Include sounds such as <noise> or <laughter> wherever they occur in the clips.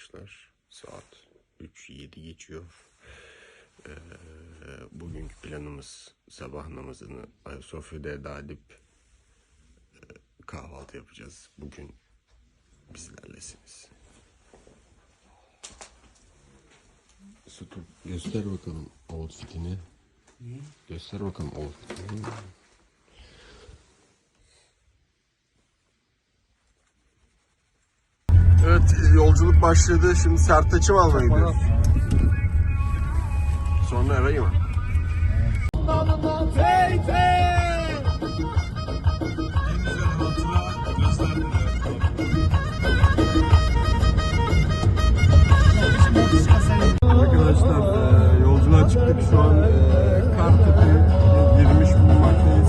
arkadaşlar. Saat 3.07 geçiyor. Ee, bugünkü planımız sabah namazını Ayasofya'da eda edip e, kahvaltı yapacağız. Bugün bizlerlesiniz. Sütun göster bakalım outfitini. Göster bakalım outfitini. Evet yolculuk başladı. Şimdi sertaçım almaya gidiyoruz. Sonra eve mı? Arkadaşlar e, yolculuğa çıktık şu an e, Kartepe girmiş bulunmaktayız.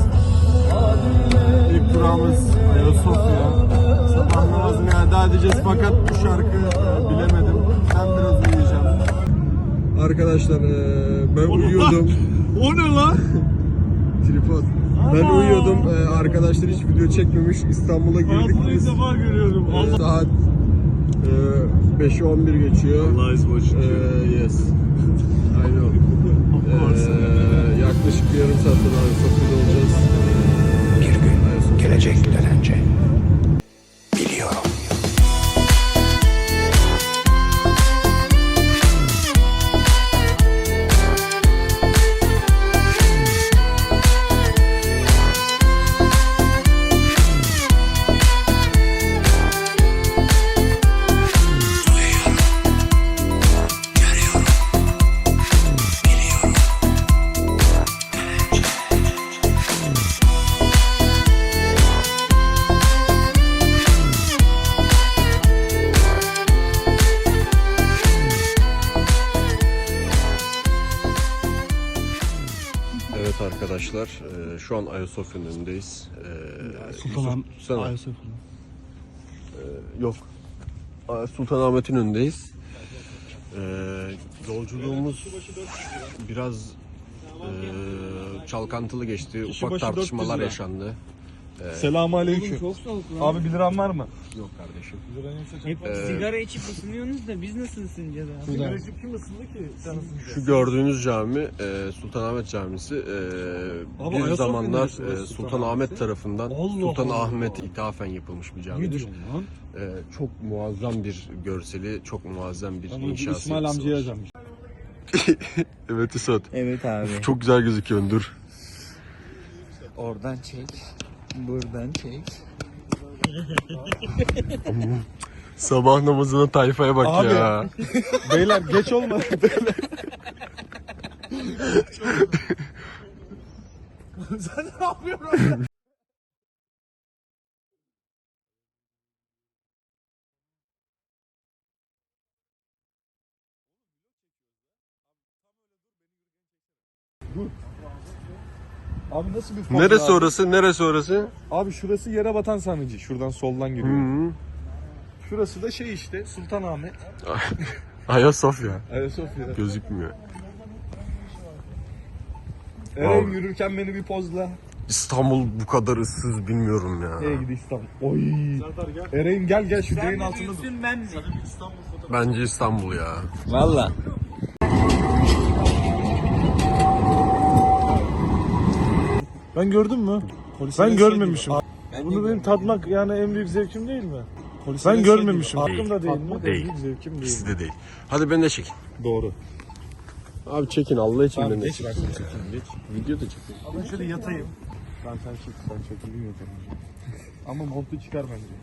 İlk durağımız Ayasofya. Edeceğiz fakat bu şarkı e, bilemedim. Ben biraz uyuyacağım. Arkadaşlar e, ben uyuyordum. O ne lan? <laughs> Tripod. Ben uyuyordum. E, arkadaşlar hiç video çekmemiş. İstanbul'a girdik Hayatımda ilk biz. defa görüyorum. Allah. saat e, 5'e 11 geçiyor. <laughs> Allah is watching. Yes. I know. Ee, yaklaşık bir yarım saat sonra Ayasofya'da olacağız. Bir gün Ayasofya'da şu an Ayasofya'nın önündeyiz. E. Yusuf, sen- Ayasofya. Yok. Aa, Sultanahmet'in önündeyiz. E, yolculuğumuz biraz e, çalkantılı geçti. Ufak tartışmalar 400 yaşandı. Selamun aleyküm. Çok soğuk lan. Abi 1 liram var mı? Yok kardeşim. Hep Ee, sigara içip ısınıyorsunuz da biz nasıl ısınacağız abi? Sigara içip kim ısındı ki? Sen ısınacaksın. Şu gördüğünüz cami e, Sultanahmet Camisi. E, Abi bir Ayasofya zamanlar e? Sultanahmet tarafından Allah Sultanahmet ithafen yapılmış bir camidir. E, çok muazzam bir görseli, çok muazzam bir bunu inşası. İsmail amcaya yazacağım. <laughs> Evet İsot. Evet abi. Çok güzel gözüküyorsun dur. Oradan çek. Buradan çek. Sabah namazına tayfaya bak Abi. ya. <laughs> Beyler geç olmadı. Beyler. <laughs> Sen ne yapıyorsun? Abi nasıl bir fark Neresi abi? orası? Neresi orası? Abi şurası yere batan sarnıcı. Şuradan soldan giriyor. -hı. Şurası da şey işte Sultanahmet. <laughs> Ayasofya. Ayasofya'da. Gözükmüyor. Eren Abi. yürürken beni bir pozla. İstanbul bu kadar ıssız bilmiyorum ya. Nereye gidiyor İstanbul? Oy. Eren gel gel şu direğin altında dur. ben mi? Bence İstanbul ya. Valla. Ben gördün mü? ben görmemişim. Bunu benim tatmak yani en büyük zevkim değil mi? ben görmemişim. Hakkım da değil mi? Değil. En büyük zevkim değil. İkisi de değil. Hadi beni de çekin. Doğru. Abi çekin Allah için beni de geç çekin. ben geç. Video da çekin. Ben şöyle yatayım. Ben sen çek sen çek bilmiyorum yatarım. Ama montu çıkar bence.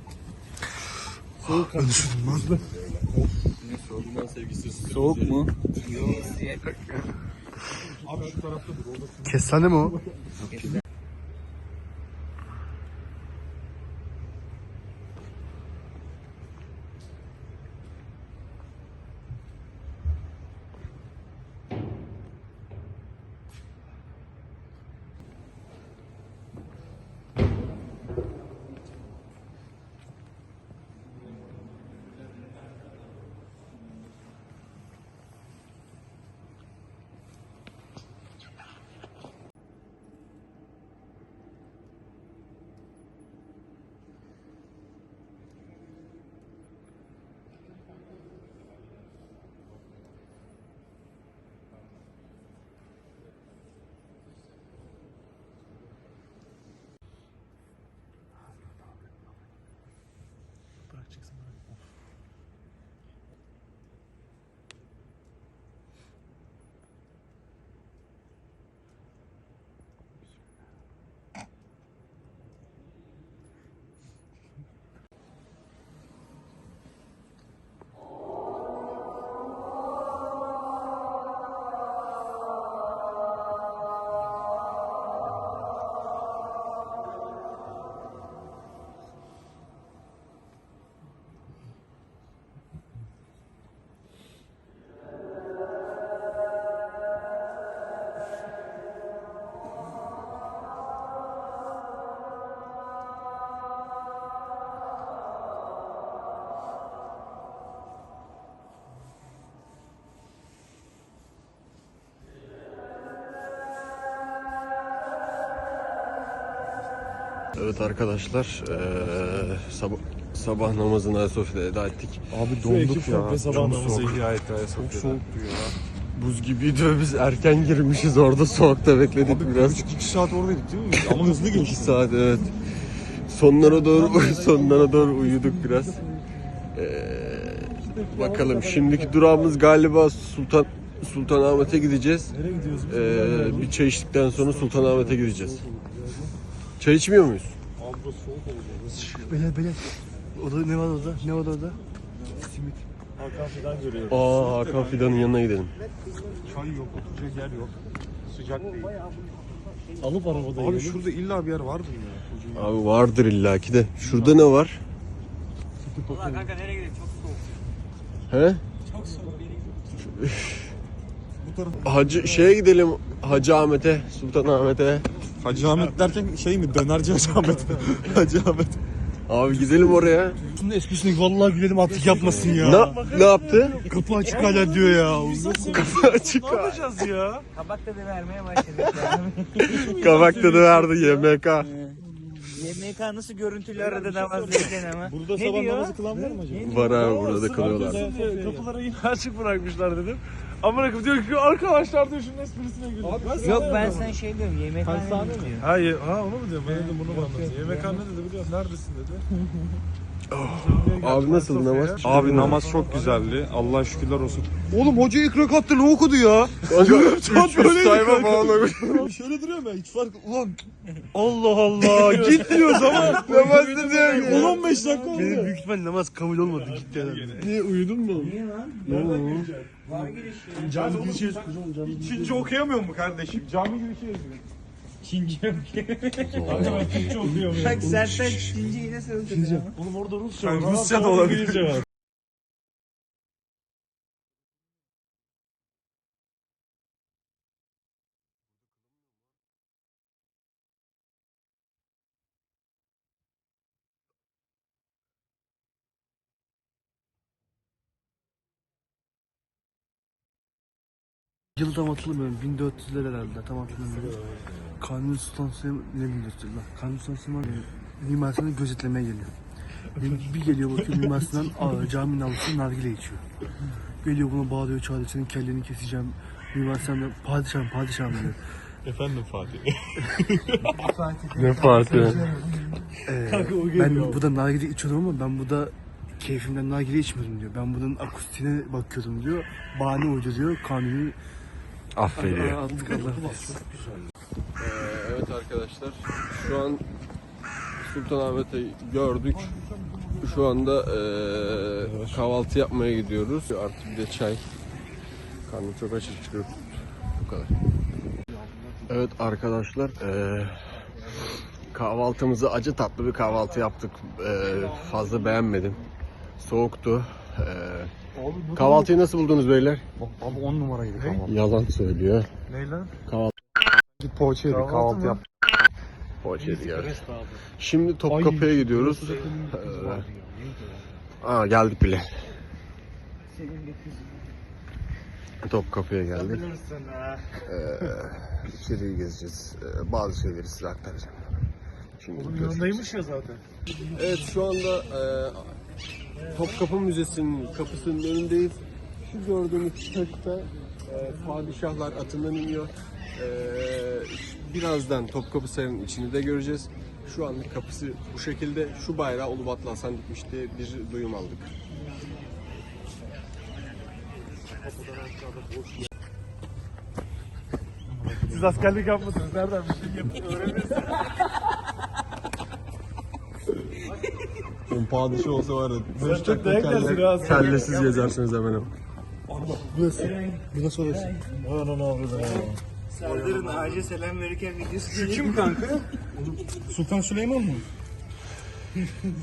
Soğuk kan. Soğuk mu? Abi şu tarafta dur. Orada Kestane mi o? Evet arkadaşlar, eee, sabah, sabah namazını Ayasofya'da eda ettik. Abi Şu ekip komple sabah Çok namazı soğuk. ihya etti Ayasofya'da. Çok soğuktu ya. Buz gibiydi ve <laughs> biz erken girmişiz orada soğukta bekledik Abi biraz. biraz 2 saat oradaydık değil mi? <laughs> Ama hızlı 2 geçti. saat evet. Sonlara doğru <laughs> sonlara doğru uyuduk biraz. Eee, bakalım şimdiki durağımız galiba Sultan Sultanahmet'e gideceğiz. Nereye gidiyoruz? Eee, bir çay içtikten sonra Sultanahmet'e gideceğiz. Çay içmiyor muyuz? Abi burası soğuk olacak. Beyler beyler. Oda ne var orada? Ne var orada? Hakan filan görüyoruz. Aa Hakan Fidan'ın yanına gidelim. Çay yok, oturacak yer yok. Sıcak değil. Alıp arabada Abi yiyelim. şurada illa bir yer vardır ya. Abi vardır illaki de. Şurada ne var? Valla kanka nereye gidelim çok soğuk. He? Çok soğuk gidelim. Hacı şeye gidelim Hacı Ahmet'e, Sultanahmet'e. Hacı Ahmet derken şey mi? Dönerci Hacı Ahmet. <laughs> Hacı Ahmet. Abi gidelim oraya. Şunun esprisini vallahi gülelim artık yapmasın ya. Ne, ne yaptı? Kapı açık hala diyor ya. Açık. Ne yapacağız ya? Kabak tadı vermeye başladık. <laughs> Kabak tadı verdi YMK. YMK nasıl görüntülü aradı namazdayken ama. Burada sabah namazı kılan var mı acaba? Var abi burada da kalıyorlar. Kapıları, kapıları yine açık bırakmışlar dedim. Ama bırakıp diyor ki arkadaşlar diyor şunun esprisine gülün. Yok ben sen şey diyorum YMK ne diyor? Hayır, ha onu mu diyor? Ben dedim bunu mu anlatıyor? Yemek ne dedi biliyor musun? Neredesin dedi. <laughs> Abi nasıl namaz? Abi namaz çok güzeldi. Allah şükürler olsun. Oğlum hoca ilk rekatta ne okudu ya? <laughs> Kanka 300 sayfa falan olmuş. Şöyle duruyor ben hiç fark... Ulan Allah Allah git diyoruz ama. <laughs> Namaz ne diyor? 10-15 dakika oldu. Benim büyük ihtimal namaz kabul olmadı gitti herhalde. Niye uyudun mu? Cami girişi yazıyor. Çince okuyamıyor mu kardeşim? Cami girişi yazıyor. Çince yok. Türkçe okuyorum ya. Bak Çinceyi nasıl öldürdün ama? Oğlum orada Rusça var. Rusça da olabilir. Yılı tam hatırlamıyorum. 1400'ler herhalde. Tam hatırlamıyorum. Kanuni Sultan Süleyman ne 1400'ler lan? Kanuni Sultan Süleyman e, Mimar Sinan'ı gözetlemeye geliyor. Bir, bir geliyor bakıyor Mimar Sinan <laughs> aa, caminin avlusunda nargile içiyor. Geliyor buna bağırıyor çağırıyor senin kelleni keseceğim. Mimar Sinan da padişahım padişahım diyor. Efendim Fatih. <laughs> Ne farkı? Ee, ben burada nargile içiyordum ama ben burada keyfimden nargile içmiyordum diyor. Ben bunun akustiğine bakıyordum diyor. Bahane uyduruyor. Kanuni Affediyor. Attık Allah. Evet arkadaşlar şu an Sultanahmet'i gördük. Şu anda eee, kahvaltı yapmaya gidiyoruz. Artı bir de çay. Karnım çok acıktı. Bu kadar. Evet arkadaşlar eee, kahvaltımızı acı tatlı bir kahvaltı yaptık. Eee, fazla beğenmedim. Soğuktu. Eee, kahvaltıyı nasıl buldunuz beyler? Abi 10 numaraydı kahvaltı. Yalan söylüyor. Ne lan? Git poğaça yedik kahvaltı yap. Poğaçaydı geldi. Şimdi Topkapı'ya gidiyoruz. Ee, aa geldik bile. Topkapı'ya geldik. Ee, içeriği gezeceğiz. Ee, bazı şeyleri size aktaracağım. Şimdi Oğlum yanındaymış ya zaten. Evet şu anda e, Topkapı Müzesi'nin kapısının önündeyiz. Şu gördüğünüz köşkte e, padişahlar atından iniyor. E, birazdan Topkapı Sarayı'nın içini de göreceğiz. Şu anlık kapısı bu şekilde. Şu bayrağı Ulubatlı Hasan dikmiş diye bir duyum aldık. Siz askerlik yapmadınız. Nereden bir şey yapın öğrenirsiniz. Padişah olsa var ya. Sen çok dayak yersin ha. Kellesiz gezersiniz hemen. Burası. Burası orası. Vay anana avradı ya. Serdar'ın ağaca selam verirken videosu geliyor. Kim kanka? Sultan Süleyman mı?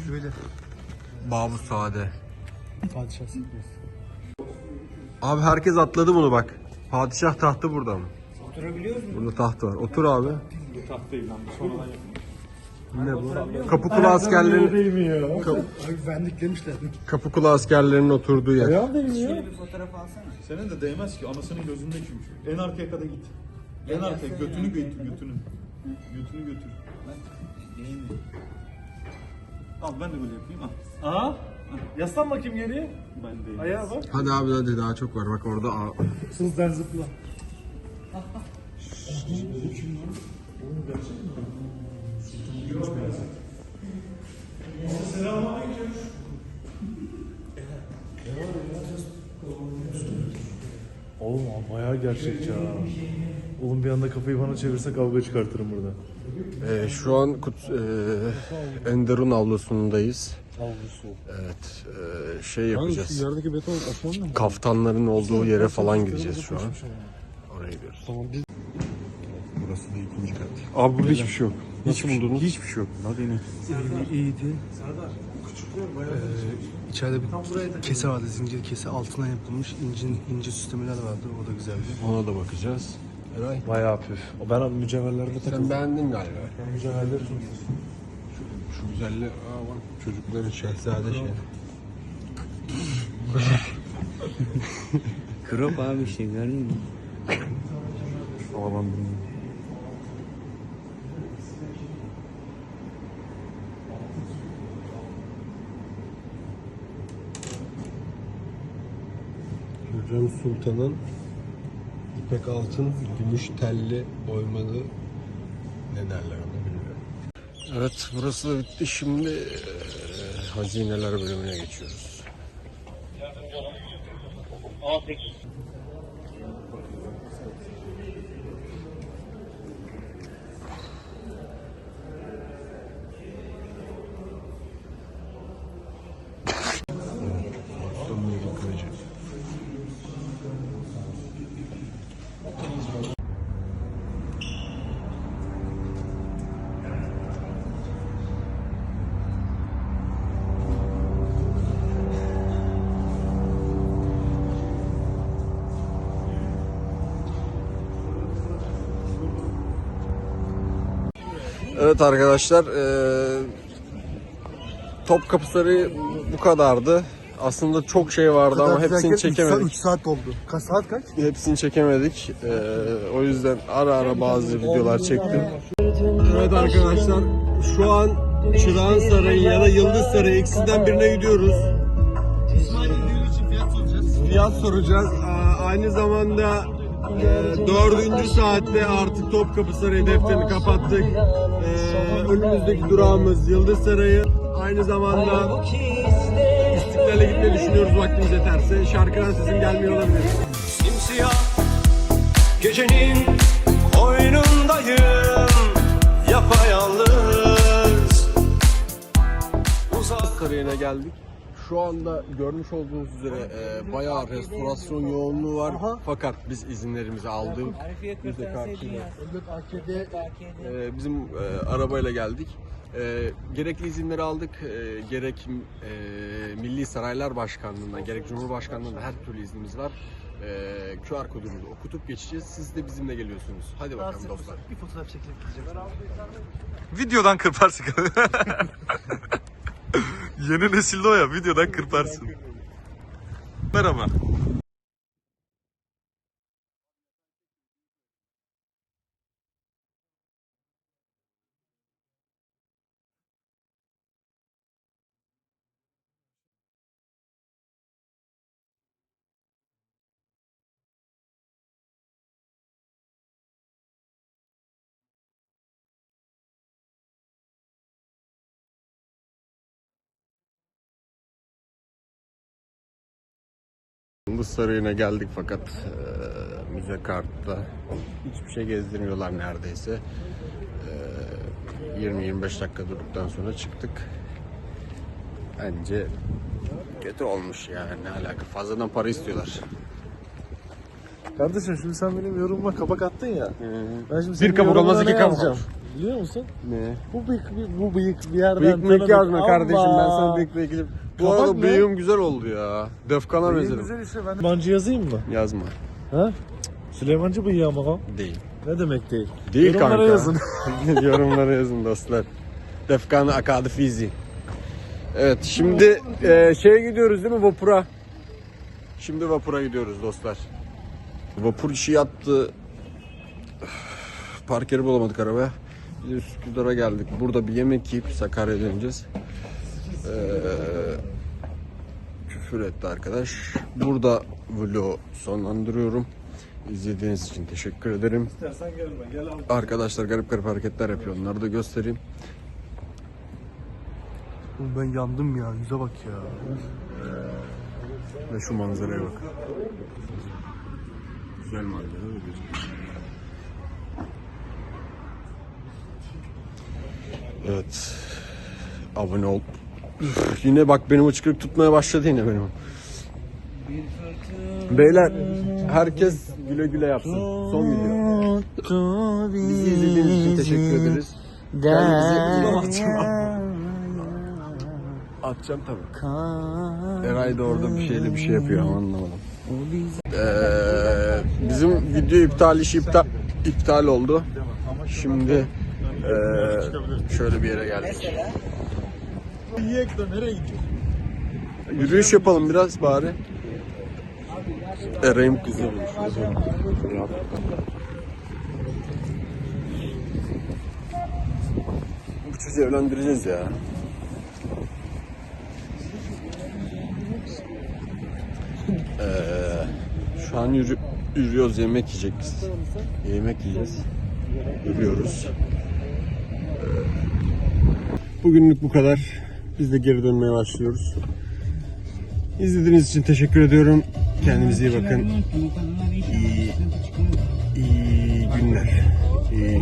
Şöyle. Babu Sade. Padişah Abi herkes atladı bunu bak. Padişah tahtı burada mı? Oturabiliyor musun? Burada taht var. Otur abi. Bu taht değil lan. bu Sonradan yapılmış. Ne bu? Kapı kulu askerlerin Değil mi ya? Abi vendiklemişler. kapı kulu askerlerinin oturduğu yer. Şöyle bir fotoğraf alsana. Senin de değmez ki anasının gözünde çünkü. En arkaya kadar git. En arkaya götünü götür götünü. Götünü götür. Al ben de böyle yapayım. Al. Aa. Yaslan bakayım geriye. Ben de. Ayağa bak. Hadi abi hadi daha çok var. Bak orada aa, Hızdan zıpla. Oğlum bayağı gerçekçi ha. Oğlum bir anda kafayı bana çevirse kavga çıkartırım burada. Ee, şu an Kut, e, Enderun avlusundayız. Avlusu. Evet. e, şey yapacağız. yerdeki beton? Kaftanların olduğu yere falan gideceğiz şu an. Oraya gidiyoruz. Tamam biz Burası da ikinci kat. Abi burada hiçbir şey yok. Hiç buldunuz? Hiçbir şey yok. Hadi yine. İyiydi. Ee, içeride bir kese vardı, zincir kese altından yapılmış incin, ince süslemeler vardı. O da güzeldi. Ona da bakacağız. Eray. bayağı püf. O ben mücevherlerine takıldım. Sen beğendin galiba. Ben mücevherleri çok Şu güzelliğe aa bak çocukların şehzade şey. <laughs> Krop abi şey gördün mü? Havalandım. Hürrem Sultan'ın ipek altın, gümüş telli oymalı ne derler ona bilmiyorum. Evet burası da bitti. Şimdi eee, hazineler bölümüne geçiyoruz. Dominican Evet arkadaşlar eee Topkapı Sarayı bu kadardı. Aslında çok şey vardı ama hepsini çekemedik. 3 saat oldu. Kaç saat kaç? Hepsini çekemedik. Eee, o yüzden ara ara bazı videolar çektim. Evet arkadaşlar şu an Çırağan Sarayı ya da Yıldız Sarayı ikisinden birine gidiyoruz. Fiyat soracağız. Aa, Aynı zamanda e, dördüncü saatte artık Topkapı Sarayı defterini kapattık. E, önümüzdeki durağımız Yıldız Sarayı. Aynı zamanda İstiklal'e gitmeyi düşünüyoruz vaktimiz yeterse. Şarkıdan sesim gelmiyor olabilir. Simsiyah gecenin koynundayım Yapayalnız Uzak Sarayı'na geldik. Şu anda görmüş olduğunuz üzere e, bayağı restorasyon yoğunluğu var. Fakat biz izinlerimizi aldık. Biz de karşıyla e, bizim e, arabayla geldik. E, gerekli izinleri aldık. E, gerek e, Milli Saraylar Başkanlığı'ndan, gerek Cumhurbaşkanlığı'ndan her türlü iznimiz var. E, QR kodumuzu okutup geçeceğiz. Siz de bizimle geliyorsunuz. Hadi bakalım dostlar. Bir fotoğraf gideceğiz. Videodan kırparsın. <laughs> Yeni nesilde o ya videodan kırparsın. Merhaba. Yıldız Sarayı'na geldik fakat e, müze kartla hiçbir şey gezdirmiyorlar neredeyse. E, 20-25 dakika durduktan sonra çıktık. Bence kötü olmuş yani ne alaka fazladan para istiyorlar. Kardeşim şimdi sen benim yorumuma kapak attın ya. Ben şimdi Bir kabuk olmaz, iki ne kabuk yazacağım? Biliyor musun? Ne? Bu bıyık, bu bıyık bir yerden Bıyık mıyık tanıdık. yazma kardeşim ben Allah! sana bıyık bıyık Bu Kapak arada ne? bıyığım güzel oldu ya. Defkana benzedim. güzel işte ben. Mancı yazayım mı? Yazma. Ha? Süleymancı bıyığı ama o. Değil. Ne demek değil? Değil Yorumlara kanka. yazın. <laughs> Yorumlara yazın dostlar. Defkan Akadı Fizi. Evet şimdi e, şeye gidiyoruz değil mi vapura? Şimdi vapura gidiyoruz dostlar. Vapur işi yattı. Üf, <sighs> Park yeri bulamadık arabaya. Biz Üsküdar'a geldik. Burada bir yemek yiyip Sakarya'ya döneceğiz. Ee, küfür etti arkadaş. Burada vlogu sonlandırıyorum. İzlediğiniz için teşekkür ederim. İstersen gelme. Gel al. Arkadaşlar garip garip hareketler yapıyor. Onları da göstereyim. Oğlum ben yandım ya. Yüze bak ya. Ve şu manzaraya bak. Güzel manzara değil mi? Evet. Abone ol. Üf, yine bak benim hıçkırık tutmaya başladı yine benim. Beyler herkes güle güle yapsın. Son video. Bizi izlediğiniz için teşekkür ederiz. Kendinize <laughs> Atacağım tabii. Eray da orada bir şeyle bir şey yapıyor ama anlamadım. Ee, bizim video iptal işi iptal, iptal oldu. Şimdi ee, şöyle bir yere geldik. Yiyek de nereye gidiyor? Yürüyüş yapalım biraz bari. Eray'ım kızı bulmuş. Bu çocuğu evlendireceğiz ya. Ee, şu an yürü, yürüyoruz yemek yiyeceğiz. Yemek yiyeceğiz. Yürüyoruz. Ee, bugünlük bu kadar. Biz de geri dönmeye başlıyoruz. İzlediğiniz için teşekkür ediyorum. Kendinize iyi bakın. İyi, iyi günler. İyi.